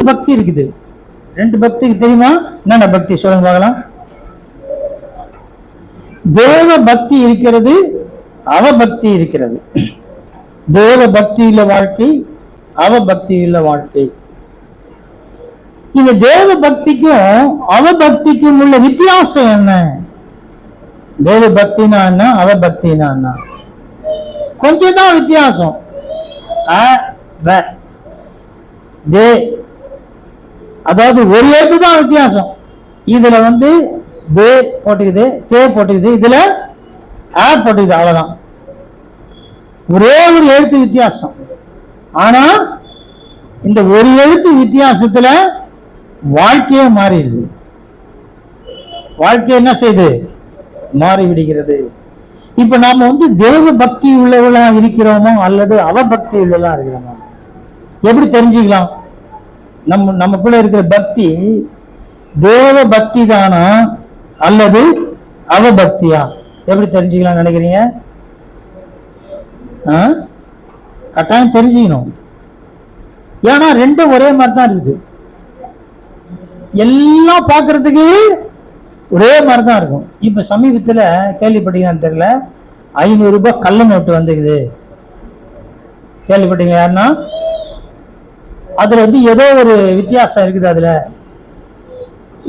ரெண்டு பக்தி இருக்குது. ரெண்டு பக்திக்கு தெரியுமா? என்னென்ன பக்தி? சொல்லுங்க பார்க்கலாம். தேவ பக்தி இருக்கிறது அவபக்தி இருக்கிறது. தேவ பக்தி வாழ்க்கை அவபக்தி வாழ்க்கை. இந்த தேவ பக்திக்கும் அவபக்திக்கும் உள்ள வித்தியாசம் என்ன? தேவ பக்தினா என்ன? அவபக்தினா என்ன? கொஞ்சம் தான் வித்தியாசம். அ, தே அதாவது ஒரு எழுத்து தான் வித்தியாசம். இதுல வந்து தே போட்டுக்குது தே போட்டுக்குது இதுல ஆ போட்டுக்குது அவ்வளவுதான். ஒரே ஒரு எழுத்து வித்தியாசம். ஆனா இந்த ஒரு எழுத்து வித்தியாசத்துல வாழ்க்கையே மாறிடுது. வாழ்க்கை என்ன செய்யுது மாறி விடுகிறது இப்ப நாம வந்து தேவ பக்தி உள்ளவர்களா இருக்கிறோமோ அல்லது அவபக்தி உள்ளவர்களா இருக்கிறோமோ? எப்படி தெரிஞ்சுக்கலாம்? நம்ம நமக்குள்ள இருக்கிற பக்தி தேவ பக்தி தானா அல்லது அவபக்தியா? எப்படி தெரிஞ்சுக்கலாம் நினைக்கிறீங்க? கட்டாயம் தெரிஞ்சுக்கணும். ஏன்னா ரெண்டும் ஒரே மாதிரி தான் இருக்குது. எல்லாம் பார்க்கறதுக்கு ஒரே மாதிரி தான் இருக்கும். இப்ப சமீபத்துல கேள்விப்பட்டீங்கன்னு தெரியல. ஐநூறு ரூபாய் கள்ள நோட்டு வந்துக்குது. கேள்விப்பட்டீங்க யாருன்னா? அதுல வந்து ஏதோ ஒரு வித்தியாசம் இருக்குது அதுல.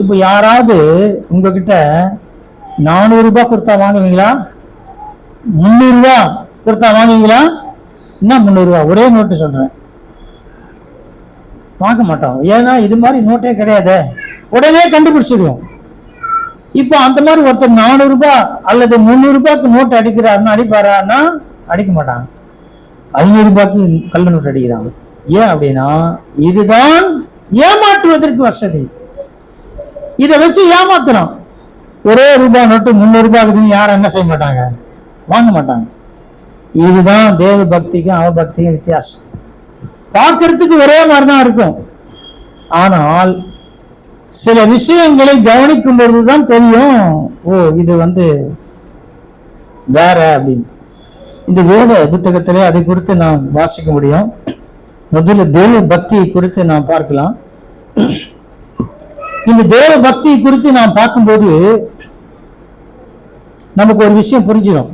இப்போ யாராவது உங்ககிட்ட நானூறுரூபா கொடுத்தா வாங்குவீங்களா? முந்நூறு கொடுத்தா வாங்குவீங்களா? என்ன முந்நூறுரூவா ரூபாய் ஒரே நோட்டு சொல்றேன். வாங்க மாட்டோம். ஏன்னா இது மாதிரி நோட்டே கிடையாது. உடனே கண்டுபிடிச்சிடுவோம் இப்போ அந்த மாதிரி ஒருத்தர் நானூறு ரூபாய் அல்லது முந்நூறு ரூபாய்க்கு நோட்டு அடிக்கிறாருன்னா அடிப்பாரான்னா அடிக்க மாட்டாங்க. ஐநூறு ரூபாய்க்கு கள்ள நோட்டு அடிக்கிறாங்க. ஏன் அப்படின்னா இதுதான் ஏமாற்றுவதற்கு வசதி. இதை வச்சு ஏமாத்தலாம் ஒரே ரூபாய் நோட்டு முந்நூறு ரூபாய்க்குன்னு யாரும் என்ன செய்ய மாட்டாங்க? வாங்க மாட்டாங்க. இதுதான் தேவ பக்திக்கும் அவபக்திக்கும் வித்தியாசம். பார்க்கறதுக்கு ஒரே மாதிரி தான் இருக்கும். ஆனால் சில விஷயங்களை கவனிக்கும் பொழுதுதான் தெரியும் ஓ இது வந்து வேற அப்படின்னு. இந்த வேத புத்தகத்திலே அதை குறித்து நாம் வாசிக்க முடியும். முதல்ல தேவ பக்தி குறித்து நாம் பார்க்கலாம். இந்த தேவ பக்தி குறித்து நாம் பார்க்கும்போது நமக்கு ஒரு விஷயம் புரிஞ்சிடும்.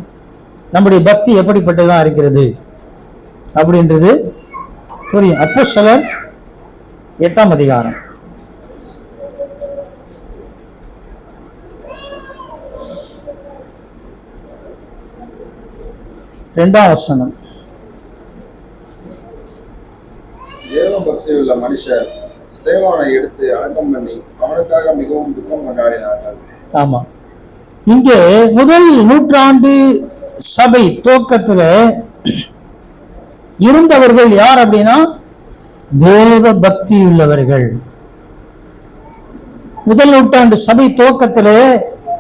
நம்முடைய பக்தி எப்படிப்பட்டதா இருக்கிறது? அப்படின்றது புரியும். அப்போ எட்டாம் அதிகாரம். ரெண்டாம் வசனம். தேவ உள்ள மனுஷர் ஸ்தேவானை எடுத்து அடக்கம் பண்ணி அவனுக்காக மிகவும் துக்கம் கொண்டாடினார்கள். ஆமா. இங்கே முதல் நூற்றாண்டு சபை துவக்கத்துல இருந்தவர்கள் யார் அப்படின்னா தேவ பக்தி உள்ளவர்கள். முதல் நூற்றாண்டு சபை துவக்கத்திலே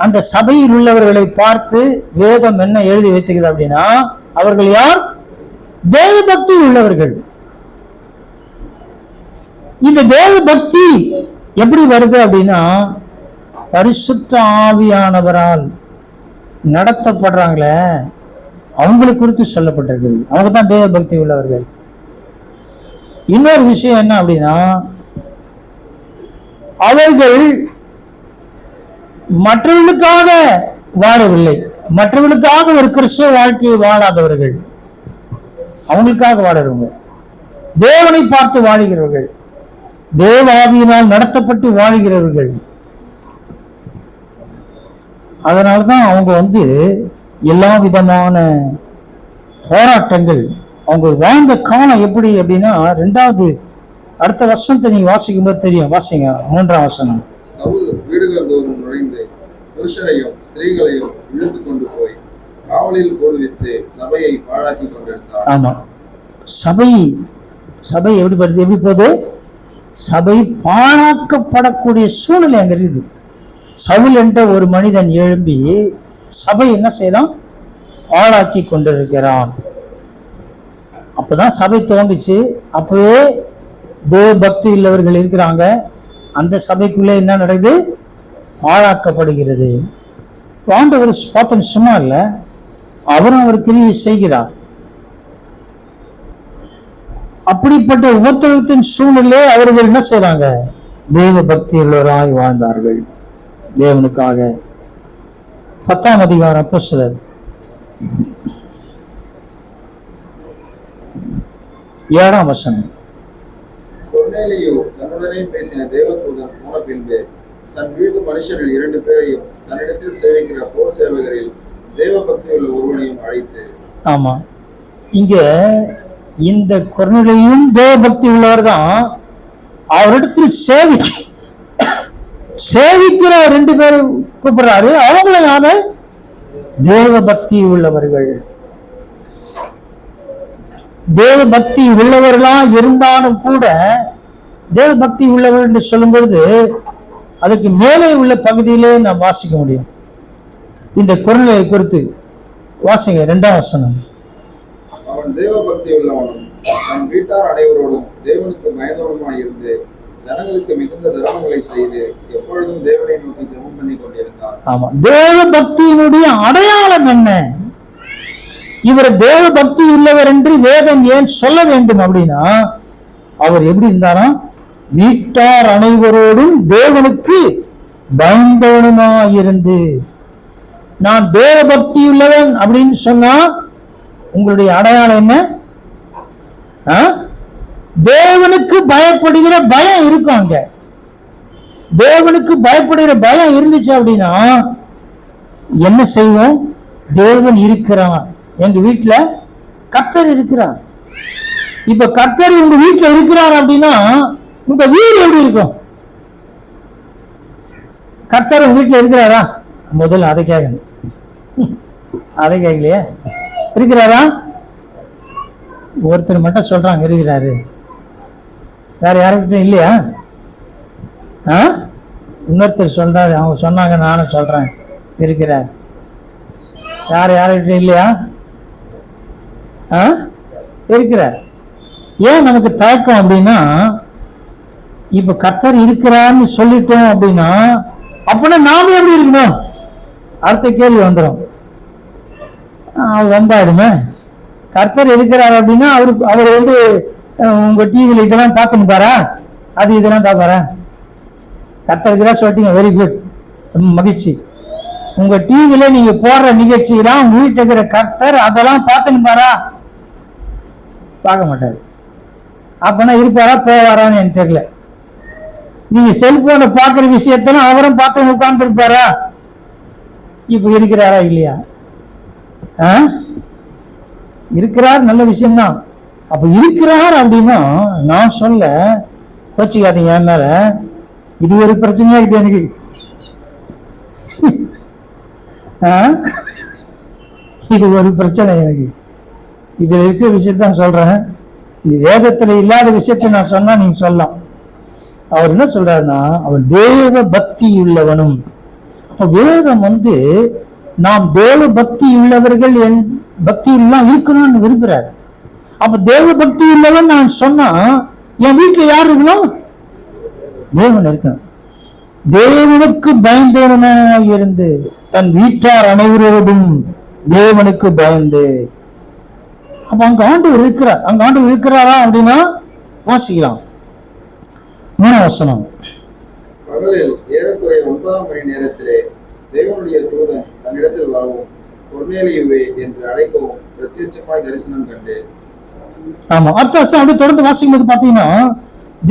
அந்த சபையில் உள்ளவர்களை பார்த்து வேதம் என்ன எழுதி வைத்துகிறது அப்படின்னா அவர்கள் யார்? தேவ பக்தி உள்ளவர்கள். இந்த தேவ பக்தி எப்படி வருது அப்படின்னா பரிசுத்த ஆவியானவரால் நடத்தப்படுறாங்களே அவங்களை குறித்து சொல்லப்பட்டிருக்கிறது. அவங்க தான் தேவ பக்தி உள்ளவர்கள். இன்னொரு விஷயம் என்ன அப்படின்னா அவர்கள் மற்றவர்களுக்காக வாழவில்லை. மற்றவர்களுக்காக ஒரு கிறிஸ்தவ வாழ்க்கையை வாழாதவர்கள். அவங்களுக்காக வாழறவங்க. தேவனை பார்த்து வாழுகிறவர்கள். தேவ ஆவியினால் நடத்தப்பட்டு வாழ்கிறவர்கள். அதனாலதான் அவங்க வந்து எல்லா விதமான போராட்டங்கள் அவங்க வாழ்ந்த காலம் எப்படி அப்படின்னா ரெண்டாவது அடுத்த வருஷத்தை நீங்க வாசிக்கும் போது தெரியும். வாசிங்க மூன்றாம் வசனம். வீடுகள் தோறும் நுழைந்து புருஷரையும் ஸ்திரீகளையும் இழுத்து கொண்டு போய் காவலில் போடுவித்து சபையை பாழாக்கி கொண்டிருந்தார். ஆமா. சபை சபை எப்படி எப்படி போகுது? சபை பாழாக்கப்படக்கூடிய சூழ்நிலை அங்கே இருக்குது. சவுல் என்ற ஒரு மனிதன் எழும்பி சபை என்ன செய்யலாம் பாழாக்கி கொண்டிருக்கிறான். அப்போதான் சபை தோன்றுச்சு. அப்பவே தேவ பக்தி உள்ளவர்கள் இருக்கிறாங்க. அந்த சபைக்குள்ளே என்ன நடக்குது? பாழாக்கப்படுகிறது. ஆண்டவர் பார்த்தோம் சும்மா இல்லை அவரும் அவர் கிரியை செய்கிறார். அப்படிப்பட்ட உபத்திரவத்தின் சூழ்நிலை அவர்கள் என்ன செய்றாங்க? தெய்வ பக்தி உள்ளவராய் வாழ்ந்தார்கள். தேவனுக்காக பத்தாம் அதிகாரம் அப்போஸ்தலர் ஏழாம் வசனம். கொர்நேலியு தன்னுடனே பேசின தேவதூதன் போன பின்பு தன் வீட்டு மனுஷரில் இரண்டு பேரையும் தன்னிடத்தில் சேவிக்கிற போர் சேவகரில் தேவ பக்தியுள்ள ஒருவனையும் அழைத்து ஆமா. இங்க இந்த குரநிலையும் தேவபக்தி உள்ளவர் தான் அவரிடத்தில் சேவி சேவிக்கிற ரெண்டு பேர் கூப்பிடுறாரு. அவங்கள யாரு தேவபக்தி உள்ளவர்கள் தேவபக்தி உள்ளவர்களா இருந்தாலும் கூட தேவபக்தி உள்ளவர் என்று சொல்லும் பொழுது அதுக்கு மேலே உள்ள பகுதியிலே நாம் வாசிக்க முடியும். இந்த குரநிலை குறித்து வாசிங்க. ரெண்டாம் வசனம். அவன் தேவ பக்தி உள்ளவனும் தன் வீட்டார் அனைவரோடும் தேவனுக்கு பயந்தவனுமாய் இருந்து ஜனங்களுக்கு மிகுந்த தர்மங்களை செய்து எப்பொழுதும் தேவனை நோக்கி ஜெபம் பண்ணி கொண்டிருந்தான். ஆமா. தேவ பக்தியினுடைய அடையாளம் என்ன? இவர் தேவ பக்தி உள்ளவர் என்று வேதம் ஏன் சொல்ல வேண்டும் அப்படின்னா அவர் எப்படி இருந்தாரா? வீட்டார் அனைவரோடும் தேவனுக்கு பயந்தவனுமாயிருந்து. நான் தேவ பக்தி உள்ளவன் அப்படின்னு சொன்னா உங்களுடைய அடையாளம் என்ன? தேவனுக்கு பயப்படுகிற பயம் இருக்கும் அங்க. தேவனுக்கு பயப்படுகிற பயம் இருந்துச்சு அப்படின்னா என்ன செய்வோம்? தேவன் இருக்கிறான். எங்க வீட்டுல கர்த்தர் இருக்கிறார். இப்ப கர்த்தர் உங்க வீட்டுல இருக்கிறார் அப்படின்னா உங்க வீடு எப்படி இருக்கும்? கர்த்தர் உங்க வீட்டுல இருக்கிறாரா? முதல்ல அதை கேட்கணும் அதை கேட்கலையே இருக்கிறாரா? ஒருத்தர் மட்டும் சொல்றாங்க இருக்கிறாரு. வேற யாருக்கிட்டும் இல்லையா? ஆ? இன்னொருத்தர் சொல்றாரு அவங்க சொன்னாங்க நானும் சொல்றேன் இருக்கிறார். யார் யாருக்கிட்டும் இல்லையா? ஆ? இருக்கிறார். ஏன் நமக்கு தயக்கம் அப்படின்னா இப்ப கர்த்தர் இருக்கிறான்னு சொல்லிட்டோம் அப்படின்னா அப்படின்னா நாம எப்படி இருக்கணும்? அடுத்த கேள்வி வந்துடும் அவர் வந்தாடுமே கர்த்தர் இருக்கிறார் அப்படின்னா அவருக்கு அவர் வந்து உங்க டிவியில் இதெல்லாம் பார்த்துன்னு பாரா? அது இதெல்லாம் பார்ப்பாரா கர்த்தர் இதெல்லாம் சொல்லிட்டீங்க. வெரி குட் ரொம்ப மகிழ்ச்சி. உங்க டிவியில நீங்க போடுற நிகழ்ச்சியெல்லாம் உங்க இருக்கிற கர்த்தர் அதெல்லாம் பார்த்துன்னு பாரா? பார்க்க மாட்டாரு. அப்பனா இருப்பாரா போவாரான்னு எனக்கு தெரியல. நீங்க செல்போனை பார்க்குற விஷயத்தெல்லாம் அவரும் பார்த்து உட்கார்ந்து இருப்பாரா இருக்கிறாரா இல்லையா? இருக்கிறார் நல்ல விஷயம்தான். அப்ப இருக்கிறார் அப்படின்னா நான் சொல்ல கோச்சிக்காதீங்க என் மேல. இது ஒரு பிரச்சனையா இருக்கு எனக்கு. இது ஒரு பிரச்சனை எனக்கு. இதுல இருக்கிற விஷயத்தான் சொல்றேன். இது வேதத்துல இல்லாத விஷயத்தை நான் சொன்னா நீங்க சொல்லலாம். அவர் என்ன சொல்றாருன்னா அவர் வேத பக்தி உள்ளவனும் அப்ப வேதம் வந்து நாம் தேவ பக்தி உள்ளவர்கள் என் பக்தி எல்லாம் இருக்கணும்னு விரும்புறாரு. அப்ப தேவ பக்தி உள்ளவன் நான் சொன்னா என் வீட்டுல யார் இருக்கணும்? தேவன் இருக்கணும். தேவனுக்கு பயந்தவனாய் இருந்து தன் வீட்டார் அனைவரோடும் தேவனுக்கு பயந்து அப்ப அங்க ஆண்டவர் இருக்கிறார். அங்க ஆண்டவர் இருக்கிறாரா அப்படின்னா வாசிக்கலாம். மூணு வசனம். பகலில் ஏறக்குறைய ஒன்பதாம் மணி நேரத்திலே தேவனுடைய தூதன் தன்னிடத்தில் வரவும் கொர்நேலியுவே என்று அழைக்கவும் பிரத்யட்சமாய் தரிசனம் கண்டு ஆமா அடுத்த வருஷம் அப்படியே தொடர்ந்து வாசிக்கும் போது பாத்தீங்கன்னா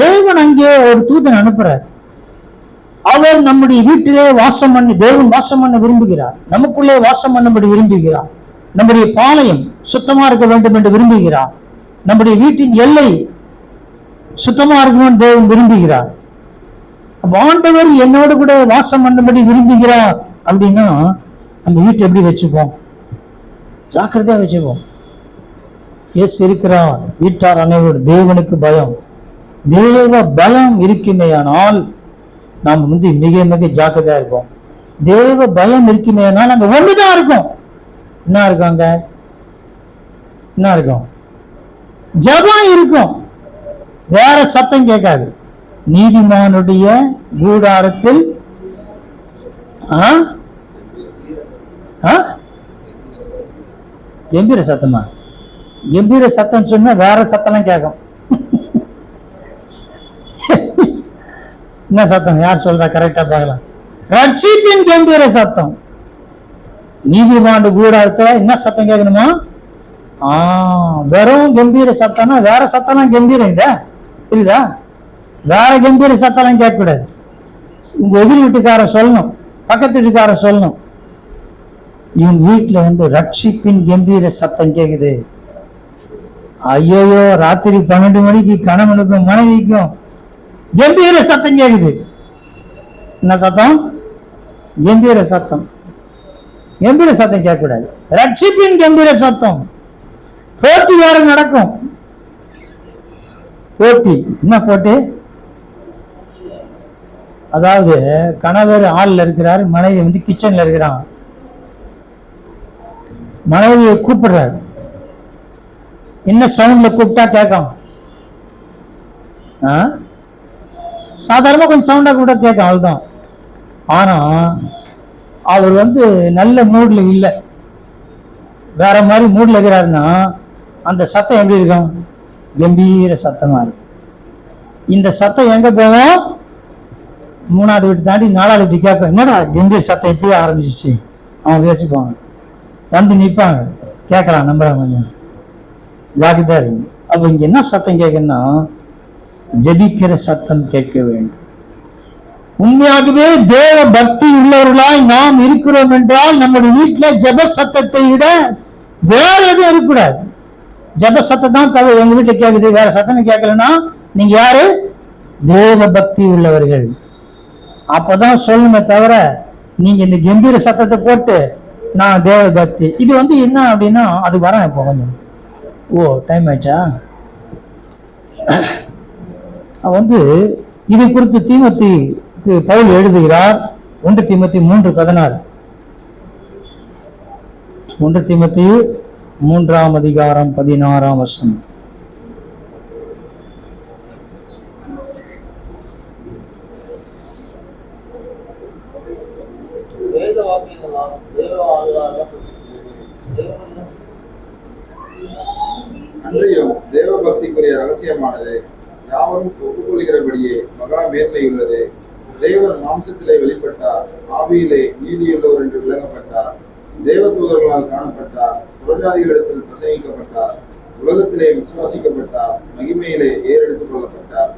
தேவன் அங்கே ஒரு தூதன் அனுப்புறார். அவர் நம்முடைய வீட்டிலே வாசம் பண்ணி தேவன் வாசம் பண்ண விரும்புகிறார். நமக்குள்ளே வாசம் பண்ணும்படி விரும்புகிறார். நம்முடைய பாளையம் சுத்தமா இருக்க வேண்டும் என்று விரும்புகிறார். நம்முடைய வீட்டின் எல்லை சுத்தமா இருக்கணும்னு தேவன் விரும்புகிறார். வாண்டவர் என்னோடு கூட வாசம் பண்ணபடி விரும்புகிறார் அப்படின்னா நம்ம வீட்டை எப்படி வச்சுப்போம்? ஜாக்கிரதையா வச்சுப்போம். எஸ் இருக்கிறார் வீட்டார் அனைவரும் தேவனுக்கு பயம். தேவ பயம் இருக்குமேயானால் நாம் வந்து மிக மிக ஜாக்கிரதையா இருப்போம். தேவ பயம் இருக்குமேயானால் அங்க ஒண்ணுதான் இருக்கும். என்ன இருக்கும் அங்க? என்ன இருக்கும்? ஜபம் இருக்கும். வேற சத்தம் கேட்காது. நீதிமானுடைய கூடாரத்தில் கம்பீர சத்தமா? கம்பீர சத்தம் சொன்னா வேற சத்தம் கேட்கும் என்ன சத்தம்? யார் சொல்றா? கரெக்டா பார்க்கலாம். ரட்சிப்பின் கம்பீர சத்தம். நீதிமாண்டு கூடாரத்துல என்ன சத்தம் கேட்கணுமா? ஆ வெறும் கம்பீர சத்தம்னா வேற சத்தம்லாம் கம்பீரம் இல்ல. புரியுதா? வேற கம்பீர சத்தம்லாம் கேட்கக்கூடாது. உங்க எதிர் வீட்டுக்கார சொல்லணும். பக்கத்து வீட்டுக்கார சொல்லணும். என் வீட்டுல வந்து ரட்சிப்பின் கம்பீர சத்தம் கேக்குது. ஐயோயோ ராத்திரி பன்னெண்டு மணிக்கு கணவனுக்கும் மனைவிக்கும் கம்பீர சத்தம் கேக்குது. என்ன சத்தம்? கம்பீர சத்தம். கம்பீர சத்தம் கேட்கக்கூடாது. ரட்சிப்பின் கம்பீர சத்தம். போட்டி வேற நடக்கும். போட்டி. என்ன போட்டி? அதாவது கணவர் ஆள்ல இருக்கிறார் மனைவி வந்து கிச்சன்ல இருக்கிறாங்க. மனைவியை கூப்பிடுறாரு. என்ன சவுண்ட்ல கூப்பிட்டா கேட்கும்? ஆ? சாதாரணமா கொஞ்சம் சவுண்டா கூட கேட்கும் அவ்வளவுதான். ஆனா அவர் வந்து நல்ல மூட்ல இல்லை. வேற மாதிரி மூட்ல இருக்கிறாருன்னா அந்த சத்தம் எப்படி இருக்கும்? கம்பீர சத்தமா இருக்கும். இந்த சத்தம் எங்க போகும்? மூணாவது வீட்டு தாண்டி நாலாவது வீட்டு கேட்கும் என்னடா கம்பீர சத்தம் இப்பயே ஆரம்பிச்சிச்சு? அவன் பேசிப்பாங்க வந்து நிற்பாங்க கேட்கலாம் நம்புறாங்க கொஞ்சம். ஜாக்கிரதா இருக்கு அப்ப இங்கே என்ன சத்தம் கேட்குன்னா ஜெபிக்கிற சத்தம் கேட்க வேண்டும். உண்மையாகவே தேவ பக்தி உள்ளவர்களாய் நாம் இருக்கிறோம் என்றால் நம்முடைய வீட்டுல ஜெப சத்தத்தை விட வேற எதுவும் இருக்கக்கூடாது. ஜெப சத்தம் தான் தவிர எங்க வீட்டில் கேக்குது வேற சத்தமே கேட்கலன்னா நீங்க யாரு? தேவ பக்தி உள்ளவர்கள். அப்பதான் சொல்லணுமே தவிர நீங்க இந்த கம்பீர சத்தத்தை போட்டு நான் தேவ பக்தி இது வந்து என்ன அப்படின்னா அது வரேன் இப்போ கொஞ்சம். ஓ டைம் ஆயிடுச்சா? வந்து இதை குறித்து தீமத்தி பவுல் எழுதுகிறார். ஒன்று தீமத்தி மூன்று பதினாறு. ஒன்று தீமத்தி மூன்றாம் அதிகாரம் பதினாறாம் வருஷம் வேத வாக்கியங்களால் தேவ ஆளுகளாக தேவனுள்ள அன்றியும் தேவ பக்திக்குரிய ரகசியமானது யாவரும் ஒப்புக்கொள்கிறபடியே மகா மேன்மையுள்ளது தேவன் மாம்சத்திலே வெளிப்பட்டார் ஆவியிலே நீதியுள்ளவர் என்று விளங்கப்பட்டார். தேவதூதர்களால் காணப்பட்டார். புறஜாதிகளிடத்தில் பிரசங்கிக்கப்பட்டார். உலகத்திலே விசுவாசிக்கப்பட்டார். மகிமையிலே ஏறெடுத்துக் கொள்ளப்பட்டார்.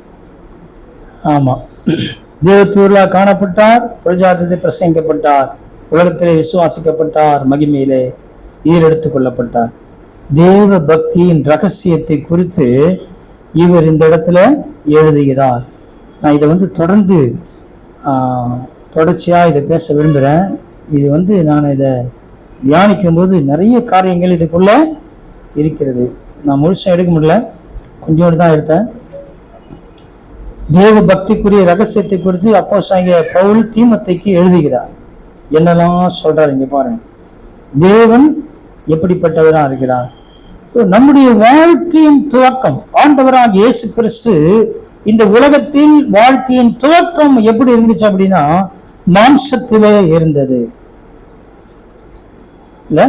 ஆமா. தேவத்தூர்ல காணப்பட்டார். பிரஜாதத்தை பிரசங்கிக்கப்பட்டார். உலகத்திலே விசுவாசிக்கப்பட்டார். மகிமையிலே ஈரெடுத்துக் கொள்ளப்பட்டார். தேவ பக்தியின் ரகசியத்தை குறித்து இவர் இந்த இடத்துல எழுதுகிறார். நான் இதை வந்து தொடர்ந்து தொடர்ச்சியாக தொடர்ச்சியா இதை பேச விரும்புகிறேன் இது வந்து நான் இதை தியானிக்கும் போது நிறைய காரியங்கள் இதுக்குள்ள இருக்கிறது. நான் முழுசாக எடுக்க முடியல. கொஞ்சோடு தான் எடுத்தேன். தேவ பக்திக்குரிய ரகசியத்தை குறித்து அப்போ பவுல் தீமத்தைக்கு எழுதுகிறார். என்னெல்லாம் சொல்றாரு இங்க பாருங்க. தேவன் எப்படிப்பட்டவரா இருக்கிறார்? நம்முடைய வாழ்க்கையின் துவக்கம் ஆண்டவராக இயேசு கிறிஸ்து இந்த உலகத்தில் வாழ்க்கையின் துவக்கம் எப்படி இருந்துச்சு அப்படின்னா மாம்சத்திலே இருந்தது. இல்ல?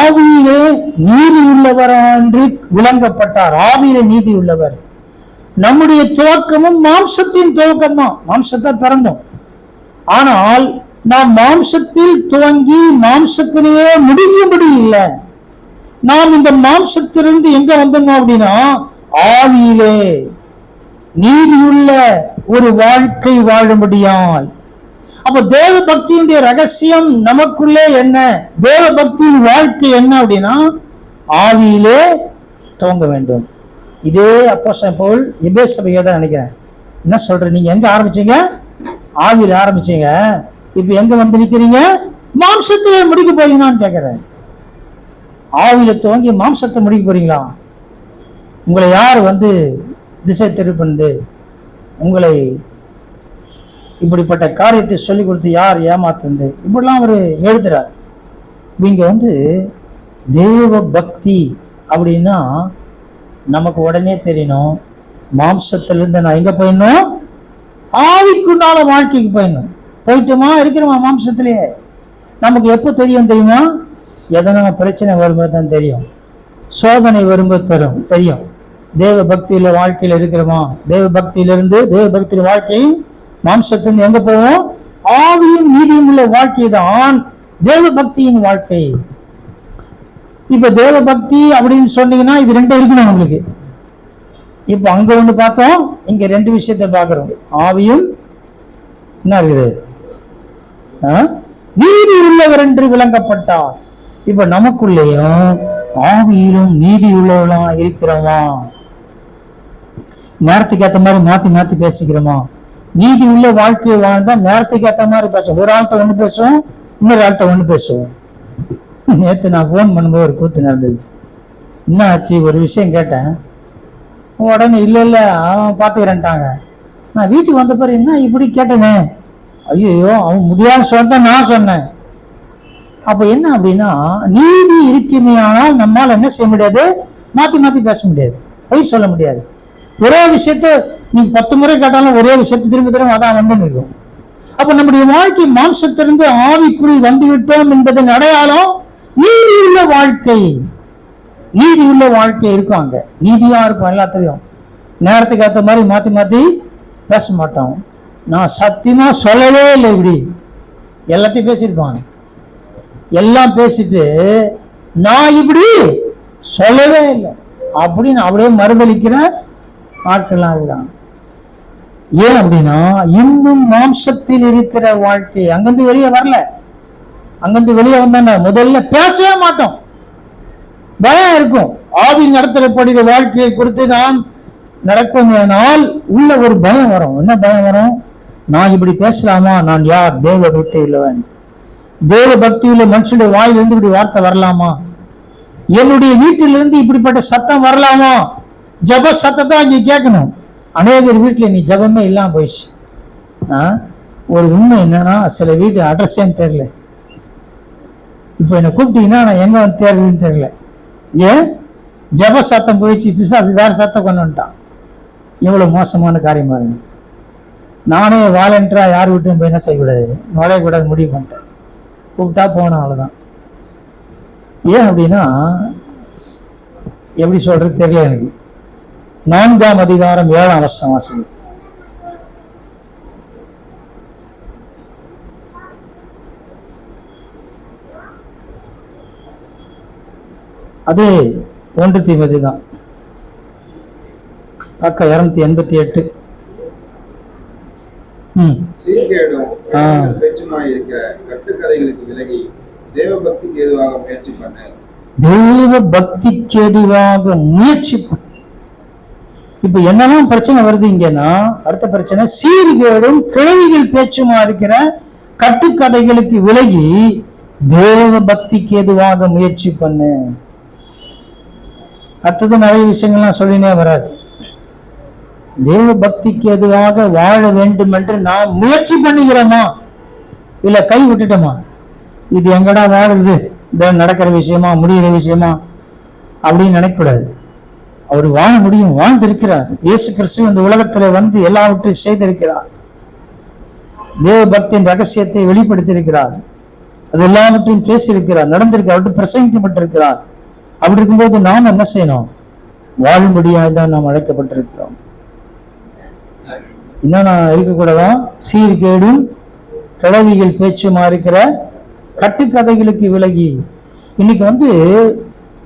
ஆவியிலே நீதி உள்ளவர் என்று விளங்கப்பட்டார். ஆவியிலே நீதி உள்ளவர். நம்முடைய துவக்கமும் மாம்சத்தின் துவக்கம் தான் மாம்சத்தை பிறந்தோம். ஆனால் நாம் மாம்சத்தில் துவங்கி மாம்சத்திலேயே முடியும்படி இல்லை. நாம் இந்த மாம்சத்திலிருந்து எங்க வந்தோம் அப்படின்னா ஆவியிலே. நீதியுள்ள ஒரு வாழ்க்கை வாழும்படியாய் அப்ப தேவ பக்தியினுடைய ரகசியம் நமக்குள்ளே என்ன? தேவ பக்தியின் வாழ்க்கை என்ன அப்படின்னா ஆவியிலே துவங்க வேண்டும். இதே அப்போ போல் எபே சபையை தான் நினைக்கிறேன். என்ன சொல்ற? நீங்க எங்க ஆரம்பிச்சீங்க? ஆவியில் ஆரம்பிச்சீங்க. இப்ப எங்க வந்து நிற்கிறீங்க மாம்சத்தை முடிக்க போறீங்களான்னு கேட்கிறேன் ஆவியில துவங்கி மாம்சத்தை முடிக்க போறீங்களா? உங்களை யார் வந்து திசை திருப்பந்து உங்களை இப்படிப்பட்ட காரியத்தை சொல்லி கொடுத்து யார் ஏமாத்துந்து? இப்படிலாம் அவர் எழுதுறார். இங்க வந்து தேவ பக்தி அப்படின்னா நமக்கு உடனே தெரியணும். மாம்சத்திலிருந்து நான் எங்க போயிடணும்? ஆவிக்குண்டான வாழ்க்கைக்கு போயிடணும். போயிட்டோமா? இருக்கிறோமா மாம்சத்திலேயே? நமக்கு எப்போ தெரியும் தெரியுமா? எதனா பிரச்சனை வரும்போது தான் தெரியும். சோதனை வரும்போது தரும் தெரியும். தேவ பக்தியில வாழ்க்கையில இருக்கிறோமா? தேவ பக்தியிலிருந்து தேவ பக்தியின் வாழ்க்கையும் மாம்சத்திலிருந்து எங்க போவோம்? ஆவியும் நீதியும் உள்ள வாழ்க்கை தான் தேவ பக்தியின் வாழ்க்கை. இப்ப தேவ பக்தி அப்படின்னு சொன்னீங்கன்னா இது ரெண்டும் இருக்கணும் உங்களுக்கு. இப்ப அங்க ஒண்ணு பார்த்தோம் இங்க ரெண்டு விஷயத்த பாக்குறோம் ஆவியும் என்ன இருக்குது? ஆ? நீதி உள்ளவர் என்று விளங்கப்பட்டார். இப்ப நமக்குள்ளேயும் ஆவியிலும் நீதி உள்ளவர்களா இருக்கிறோமா? நேரத்துக்கு ஏற்ற மாதிரி மாத்தி மாத்தி பேசிக்கிறோமோ? நீதி உள்ள வாழ்க்கையை வாழ்ந்தா நேரத்துக்கு ஏத்த மாதிரி பேசுவோம் ஒரு ஆள்கிட்ட ஒண்ணு பேசுவோம் இன்னொரு ஆள்கிட்ட ஒண்ணு பேசுவோம். நேத்து நான் ஃபோன் பண்ணும்போது ஒரு கூத்து நடந்தது. என்ன ஆச்சு? ஒரு விஷயம் கேட்டேன். உடனே இல்ல இல்ல அவன் பாத்துக்கிறேன்ட்டாங்க. நான் வீட்டுக்கு வந்த பிறகு என்ன இப்படி கேட்டேனே? ஐயோ அவன் முடியாத சொல்ல நான் சொன்னேன். அப்ப என்ன அப்படின்னா நீதி இருக்குமே ஆனால் நம்மால் என்ன செய்ய முடியாது? மாத்தி மாத்தி பேச முடியாது. பொய் சொல்ல முடியாது. ஒரே விஷயத்த நீ பத்து முறை கேட்டாலும் ஒரே விஷயத்தை திரும்ப திரும்ப அதான் வந்து இருக்கும். அப்ப நம்முடைய வாழ்க்கை மாம்சத்திலிருந்து ஆவிக்குள் வந்து விட்டோம் என்பதன் அடையாளம் நீதி உள்ள வாழ்க்கை. நீதி உள்ள வாழ்க்கை இருக்கும் அங்க. நீதியா இருக்கும் எல்லாத்துலயும். நேரத்துக்கு ஏற்ற மாதிரி மாத்தி மாத்தி பேச மாட்டோம். நான் சத்தியமா சொல்லவே இல்லை இப்படி. எல்லாத்தையும் பேசியிருப்பாங்க. எல்லாம் பேசிட்டு நான் இப்படி சொல்லவே இல்லை. அப்படின்னு அப்படியே மறுதளிக்கிற பாட்டெல்லாம் அதுதான் ஏன் அப்படின்னா இன்னும் மாம்சத்தில் இருக்கிற வாழ்க்கை அங்கிருந்து வெளியே வரல. அங்கிருந்து வெளியே வந்தாங்க முதல்ல பேசவே மாட்டோம். பயம் இருக்கும். ஆவி நடத்தப்படுகிற வாழ்க்கையை குறித்து நாம் நடக்கும்னால் உள்ள ஒரு பயம் வரும். என்ன பயம் வரும்? நான் இப்படி பேசலாமா? நான் யார்? தேவ பக்தி உள்ளவன். தேவ பக்தியில மனுஷனுடைய வாயிலிருந்து இப்படி வார்த்தை வரலாமா? என்னுடைய வீட்டிலிருந்து இப்படிப்பட்ட சத்தம் வரலாமா? ஜப சத்தத்தை அங்கே கேட்கணும். அநேகர் வீட்டில் நீ ஜபமே இல்லாமல் போயிடுச்சு. ஆ? ஒரு உண்மை என்னன்னா சில வீட்டு அட்ரஸே தெரியல. இப்போ என்னை கூப்பிட்டீங்கன்னா நான் எங்கே வந்து தேடுறதுன்னு தெரியல. ஏன்? ஜப சத்தம் போயிடுச்சு பிசாசு வேற சத்தம் கொண்டு வந்துட்டான். இவ்வளோ மோசமான காரியமாக இருக்கு. நானே வாலண்டியராக யார் விட்டும் போய் என்ன செய்யக்கூடாது? நுழையக்கூடாது முடிவு பண்ணிட்டேன். கூப்பிட்டா போனோம் அவ்வளோதான் ஏன் அப்படின்னா எப்படி சொல்கிறது தெரியல எனக்கு. நான்காம் அதிகாரம் ஏழாம் வருஷம் வாசகம் அது ஒன்று தீமதி தான். பக்கம் இருநூத்தி எண்பத்தி எட்டு. சீர்கேடும் இருக்கிற கட்டுக்கதைகளுக்கு விலகி தேவ பக்திக்கு ஏதுவாக முயற்சி பண்ணு. தெய்வ பக்திக்கு எதுவாக முயற்சி பண்ணு. இப்ப என்னெல்லாம் பிரச்சனை வருது இங்கன்னா அடுத்த பிரச்சனை சீர்கேடும் கிழவிகள் பேச்சுமா இருக்கிற கட்டுக்கதைகளுக்கு விலகி தேவ பக்திக்கு எதுவாக முயற்சி பண்ணு. அடுத்தது நிறைய விஷயங்கள்லாம் சொல்லினே வராது. தேவ பக்திக்கு எதுவாக வாழ வேண்டும் என்று நாம் முயற்சி பண்ணுகிறோமா? இல்ல கை விட்டுட்டோமா? இது எங்கடா வாழுது நடக்கிற விஷயமா முடிகிற விஷயமா? அப்படின்னு நினைக்கக்கூடாது. அவர் வாழ முடியும் வாழ்ந்திருக்கிறார். இயேசு கிறிஸ்து இந்த உலகத்துல வந்து எல்லாவற்றையும் செய்திருக்கிறார். தேவ பக்தியின் ரகசியத்தை வெளிப்படுத்தியிருக்கிறார். அது எல்லாவற்றையும் பேசியிருக்கிறார் நடந்திருக்கிறார் அவர்கிட்ட பிரசங்கிக்கப்பட்டிருக்கிறார். அப்படி இருக்கும்போது நாம் என்ன செய்யணும்? வாழும்படியாக தான் நாம் அழைக்கப்பட்டிருக்கிறோம். என்னன்னா இருக்கக்கூடாதா? சீர்கேடும் கிழவிகள் பேச்சுமா இருக்கிற கட்டுக்கதைகளுக்கு விலகி. இன்னைக்கு வந்து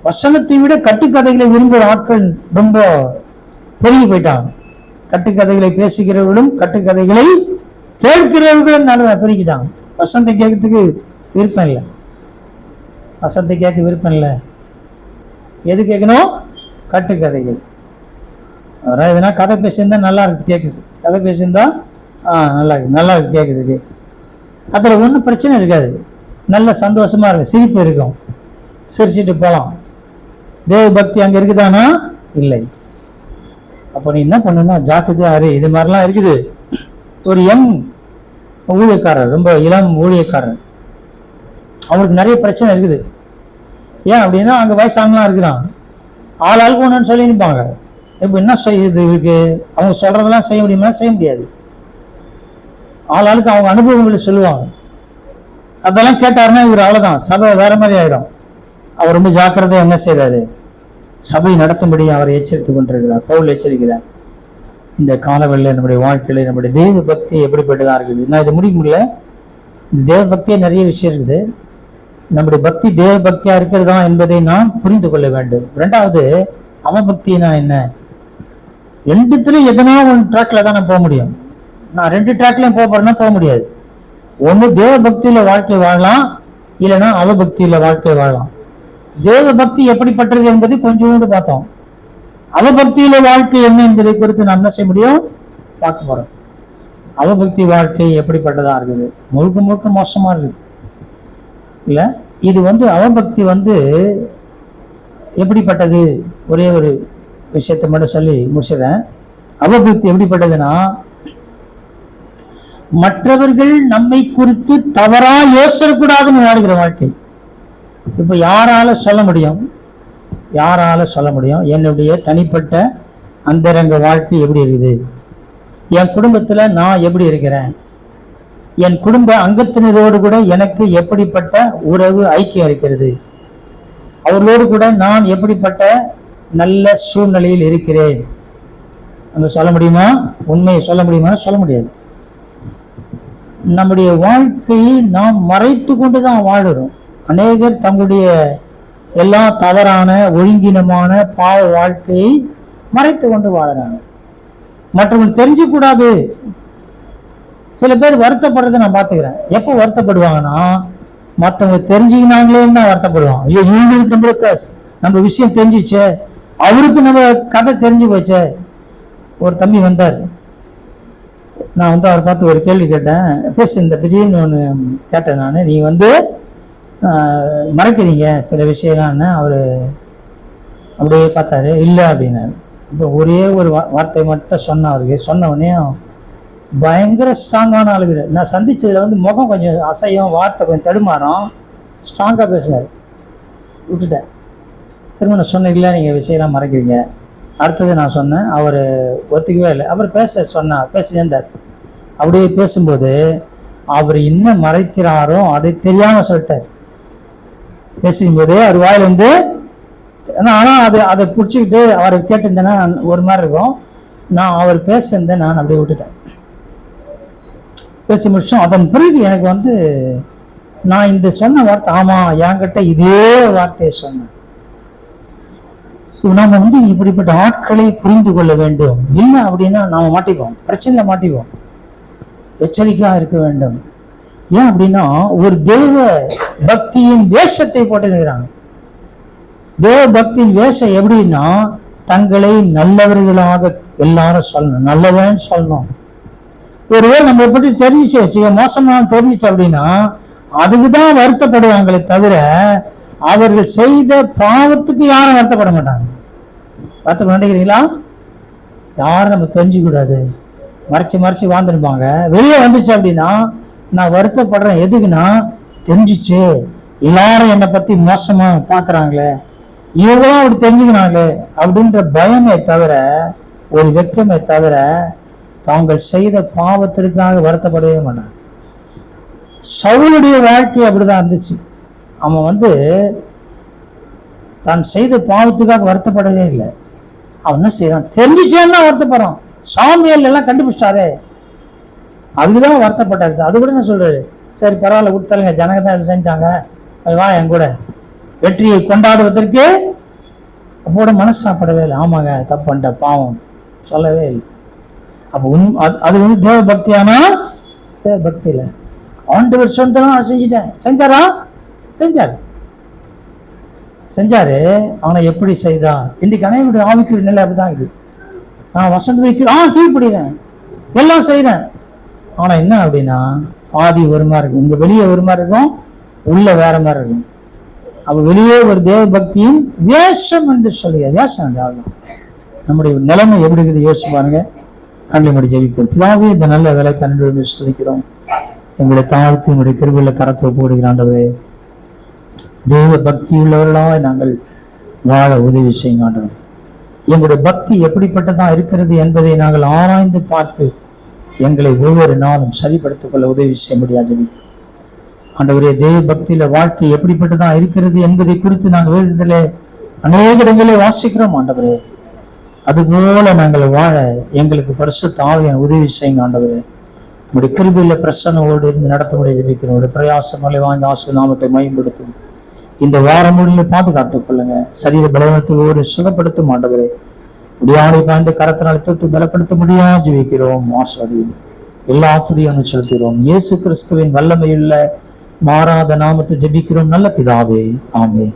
வசனத்தை விட கட்டுக்கதைகளை விரும்புகிற ஆட்கள் ரொம்ப பெருகி போயிட்டாங்க. கட்டுக்கதைகளை பேசுகிறவர்களும் கட்டுக்கதைகளை கேட்கிறவர்களும் நல்லா பெருகிட்டாங்க. வசனத்தை கேட்கறதுக்கு விருப்பம் இல்லை. வசனத்தை கேட்க விருப்பம் இல்லை. எது கேட்கணும்? கட்டுக்கதைகள். அதான் எதுனா கதை பேசியிருந்தா நல்லா இருக்கு கேட்குது. கதை பேசியிருந்தா ஆ நல்லா இருக்கு நல்லா இருக்கு கேட்குது அதில் ஒன்றும் பிரச்சனை இருக்காது. நல்ல சந்தோஷமாக இருக்கும் சிரிப்பு இருக்கும். சிரிச்சிட்டு போகலாம் தேவ பக்தி அங்கே இருக்குதானா? இல்லை. அப்போ நீ என்ன பண்ணுன்னா ஜாக்கிரதையா அரு இது மாதிரிலாம் இருக்குது. ஒரு எம் ஊழியக்காரர் ரொம்ப இளம் ஊழியக்காரர். அவருக்கு நிறைய பிரச்சனை இருக்குது. ஏன் அப்படின்னா அங்கே வயசானலாம் இருக்குதான். ஆள் ஆளுக்கு ஒன்றுன்னு சொல்லி நிற்பாங்க. இப்போ என்ன செய்யுது இவருக்கு? அவங்க சொல்றதெல்லாம் செய்ய முடியுமா? செய்ய முடியாது. ஆள் ஆளுக்கு அவங்க அனுபவங்களை சொல்லுவாங்க. அதெல்லாம் கேட்டாருன்னா இவர் அவ்வளோதான் சபை வேற மாதிரி ஆகிடும் அவர் ரொம்ப ஜாக்கிரதையாக என்ன செய்கிறாரு சபை நடத்தும்படி அவர் எச்சரித்துக் கொண்டிருக்கிறார். பவுல் எச்சரிக்கிறார். இந்த காலவெளியில் நம்முடைய வாழ்க்கையில் நம்முடைய தேவ பக்தி எப்படிப்பட்டதா இருக்குது? நான் இதை முடிக்க முடியல. இந்த தேவ பக்தியே நிறைய விஷயம் இருக்குது. நம்முடைய பக்தி தேவ பக்தியா இருக்கிறதா என்பதை நாம் புரிந்து கொள்ள வேண்டும். ரெண்டாவது அவபக்தினா என்ன? ரெண்டுத்துலையும் எதனா ஒன்று ட்ராக்ல தான் நான் போக முடியும். நான் ரெண்டு ட்ராக்லையும் போக போறேன்னா போக முடியாது. ஒன்று தேவ பக்தியில வாழ்க்கை வாழலாம் இல்லைன்னா அவபக்தியில வாழ்க்கை வாழலாம். தேவ பக்தி எப்படிப்பட்டது என்பதை கொஞ்சோண்டு பார்த்தோம். அவபக்தியில வாழ்க்கை என்ன என்பதை குறித்து நான் என்ன செய்ய முடியும்? பார்க்க போறோம். அவபக்தி வாழ்க்கை எப்படிப்பட்டதா இருக்குது? முழுக்க முழுக்க மோசமா இருக்குது. இல்ல? இது வந்து அவபக்தி வந்து எப்படிப்பட்டது? ஒரே ஒரு விஷயத்தை மட்டும் சொல்லி முடிச்சிடுறேன். அவபக்தி எப்படிப்பட்டதுன்னா மற்றவர்கள் நம்மை குறித்து தவறா யோசிக்கக்கூடாதுன்னு வாழ்கிற வாழ்க்கை. இப்போ யாரால சொல்ல முடியும்? யாரால சொல்ல முடியும்? என்னுடைய தனிப்பட்ட அந்தரங்க வாழ்க்கை எப்படி இருக்குது? என் குடும்பத்தில் நான் எப்படி இருக்கிறேன்? என் குடும்ப அங்கத்தினரோடு கூட எனக்கு எப்படிப்பட்ட உறவு ஐக்கியம் இருக்கிறது? அவர்களோடு கூட நான் எப்படிப்பட்ட நல்ல சூழ்நிலையில் இருக்கிறேன்? அங்கே சொல்ல முடியுமா? உண்மையை சொல்ல முடியுமா? சொல்ல முடியாது. நம்முடைய வாழ்க்கையை நாம் மறைத்து கொண்டு தான் வாழுறோம். அநேகர் தங்களுடைய எல்லா தவறான ஒழுங்கினமான பாவ வாழ்க்கையை மறைத்து கொண்டு வாழறாங்க. மற்றவங்களுக்கு தெரிஞ்சக்கூடாது. சில பேர் வருத்தப்படுறதை நான் பார்த்துக்கிறேன். எப்போ வருத்தப்படுவாங்கன்னா மற்றவங்க தெரிஞ்சுக்கினாங்களேன்னு தான் வருத்தப்படுவாங்க. ஐயோ இவங்களுக்கு நம்மளுக்கு நம்ம விஷயம் தெரிஞ்சிச்சே. அவருக்கு நம்ம கதை தெரிஞ்சு போச்சே. ஒரு தம்பி வந்தார். நான் வந்து அவரை பார்த்து ஒரு கேள்வி கேட்டேன். பேச இந்த திடீர்னு ஒன்று கேட்டேன் நான். நீ வந்து மறக்கிறீங்க சில விஷயம்லான்னு அவர் அப்படியே பார்த்தாரு இல்லை அப்படின்னாரு. இப்போ ஒரே ஒரு வார்த்தை மட்டும் சொன்ன அவருக்கு. சொன்ன உடனே பயங்கர ஸ்ட்ராங்கான ஆளுங்க நான் சந்தித்ததில் வந்து முகம் கொஞ்சம் அசையும் வார்த்தை கொஞ்சம் தடுமாறும் ஸ்ட்ராங்காக பேசினார். விட்டுட்டேன். திரும்ப நான் சொன்னீங்களா நீங்கள் விஷயம்லாம் மறைக்கிறீங்க. அடுத்தது நான் சொன்னேன் அவர் ஒத்துக்கவே இல்லை. அவர் பேச சொன்னார் பேச சேர்ந்தார் அப்படியே பேசும்போது அவர் என்ன மறைக்கிறாரோ அதை தெரியாமல் சொல்லிட்டார். பேசும்போது அவர் வாயிலிருந்து வந்து ஆனா அது அதை பிடிச்சிக்கிட்டு அவரை கேட்டிருந்தேன்னா ஒரு மாதிரி இருக்கும். நான் அவர் பேசியிருந்தேன் நான் அப்படியே விட்டுட்டேன். பேசி முடிச்சோம். அதன் பிறகு எனக்கு வந்து நான் இந்த சொன்ன வார்த்தை ஆமா என்கிட்ட இதே வார்த்தையை சொன்னேன். நம்ம நாம வந்து இப்படிப்பட்ட ஆட்களை புரிந்து கொள்ள வேண்டும். இல்லை அப்படின்னா நாம மாட்டிப்போம். பிரச்சனையில் மாட்டிப்போம். எச்சரிக்கையா இருக்க வேண்டும். ஏன் அப்படின்னா ஒரு தேவ பக்தியின் வேஷத்தை போட்டுக்கிறாங்க தேவ பக்தியின் வேஷம் எப்படின்னா தங்களை நல்லவர்களாக எல்லாரும் சொல்லணும். நல்லவன் சொல்லணும். ஒருவேளை நம்ம பற்றி தெரிஞ்சு வச்சு மோசமான தெரிஞ்சிச்சு அப்படின்னா அதுக்கு தான் வருத்தப்படுவாங்களே தவிர அவர்கள் செய்த பாவத்துக்கு யாரும் வருத்தப்பட மாட்டாங்க. வருத்தப்பட நினைக்கிறீங்களா யாரும் நம்ம தெரிஞ்சுக்கூடாது மறைச்சு மறைச்சு வாழ்ந்துருப்பாங்க. வெளியே வந்துச்சு அப்படின்னா நான் வருத்தப்படுறேன். எதுக்குன்னா தெரிஞ்சிச்சு. எல்லாரும் என்னை பத்தி மோசமா பாக்குறாங்களே. இவங்களும் அப்படி தெரிஞ்சுக்கிறாங்களே அப்படின்ற பயமே தவிர ஒரு வெட்கமே தவிர தாங்கள் செய்த பாவத்திற்காக வருத்தப்படவே மாட்டாங்க. சவுளுடைய வாழ்க்கை அப்படிதான் இருந்துச்சு. அவன் வந்து தான் செய்த பாவத்துக்காக வருத்தப்படவே இல்லை. அவன் என்ன செய்யறான்? தெரிஞ்சிச்சேன்னா வருத்தப்படுறான். சாமியல் எல்லாம் கண்டுபிடிச்சிட்டாரே. அதுதான் வருத்தப்பட்டாரு அது கூட என்ன சொல்றாரு? சரி பரவாயில்ல கொடுத்தாலுங்க ஜனங்க தான் இது செஞ்சாங்க. வா என் கூட. வெற்றியை கொண்டாடுவதற்கு அப்போட சாப்பிடவே இல்லை. ஆமாங்க தப்பு பண்ணிட்ட பாவம். சொல்லவே இல்லை. அப்போ உன் அது- அது வந்து தேவ பக்தியானா தேவ பக்தி இல்லை. ஆண்டவர் சொந்தம் நான் செஞ்சுட்டேன். செஞ்சாரா? செஞ்சார். செஞ்சாரு. அவனை எப்படி செய்தான்? இன்னைக்கு அனைவருடைய ஆவிக்குரிய நிலை அப்படிதான் இருக்குது. நான் வசந்த வைக்கிறேன் ஆ கீழ்படுகிறேன். எல்லாம் செய்கிறேன். ஆனால் என்ன அப்படின்னா ஆதி ஒரு மாதிரி இருக்கும். இங்கே வெளியே ஒரு மாதிரி இருக்கும் உள்ளே வேற மாதிரி இருக்கும். அப்போ வெளியே ஒரு தேவ பக்தியின் வேஷம் என்று சொல்லுங்க வேஷம் அந்த நம்முடைய நிலைமை எப்படி இருக்குது யோசிச்சு பாருங்க. கண்களை முடி ஜெபிப்போம். பிதாவே இந்த நல்ல வேலை கண்டு சொல்லிக்கிறோம் எங்களை தாழ்த்து எங்களுடைய கிருபில கரத்தை போடுகிற தெய்வ தேவ பக்தி உள்ளவர்களாக நாங்கள் வாழ உதவி செய்யுங்க எங்களுடைய பக்தி எப்படிப்பட்டதா இருக்கிறது என்பதை நாங்கள் ஆராய்ந்து பார்த்து எங்களை ஒவ்வொரு நாளும் சரிப்படுத்திக் கொள்ள உதவி செய்ய முடியாது. ஆண்டவரே தேவ பக்தியில வாழ்க்கை எப்படிப்பட்டுதான் இருக்கிறது என்பதை குறித்து நாங்கள் வேதத்தில் அநேக இடங்களே வாசிக்கிறோம் ஆண்டவரே. அதுபோல நாங்கள் வாழ எங்களுக்கு பரிசு ஆவியான உதவி செய்யுங்க ஆண்டவரே. உங்களுடைய கிருபையில பிரசன்னோடு இருந்து நடத்த முடிய ஜெபிக்கிறோம் பிரயாசங்களை வாங்கி ஆசு நாமத்தை மயம்படுத்தும் இந்த வாரம் முடியல பாதுகாத்துக் கொள்ளுங்க. சரீர பலவீனத்தோடு சுகப்படுத்தும் ஆண்டவரே. முடியாதை பாய்ந்த கரத்தினால் தொட்டு பலப்படுத்த முடியா ஜெபிக்கிறோம் ஆசாடி எல்லா துதியும் செலுத்துகிறோம். இயேசு கிறிஸ்துவின் வல்லமையுள்ள மாறாத நாமத்தை ஜெபிக்கிறோம். நல்ல பிதாவே ஆமே